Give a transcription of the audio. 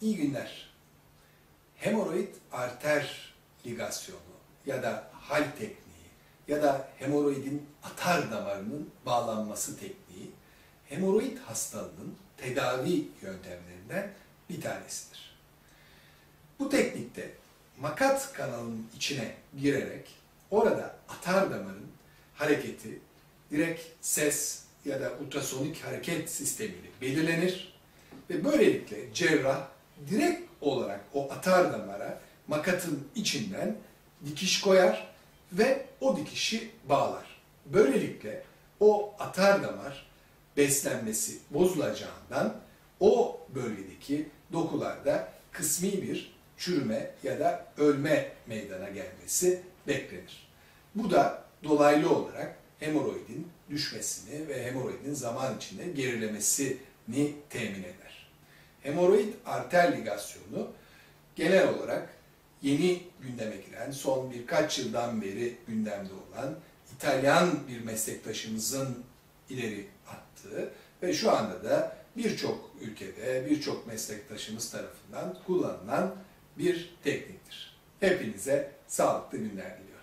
İyi günler. Hemoroid arter ligasyonu ya da hal tekniği ya da hemoroidin atar damarının bağlanması tekniği hemoroid hastalığının tedavi yöntemlerinden bir tanesidir. Bu teknikte makat kanalının içine girerek orada atar damarın hareketi direkt ses ya da ultrasonik hareket sistemiyle belirlenir ve böylelikle cerrah direkt olarak o atar damara makatın içinden dikiş koyar ve o dikişi bağlar. Böylelikle o atar damar beslenmesi bozulacağından o bölgedeki dokularda kısmi bir çürüme ya da ölme meydana gelmesi beklenir. Bu da dolaylı olarak hemoroidin düşmesini ve hemoroidin zaman içinde gerilemesini temin eder. Hemoroid arter ligasyonu genel olarak yeni gündeme giren, son birkaç yıldan beri gündemde olan İtalyan bir meslektaşımızın ileri attığı ve şu anda da birçok ülkede, birçok meslektaşımız tarafından kullanılan bir tekniktir. Hepinize sağlıklı günler dilerim.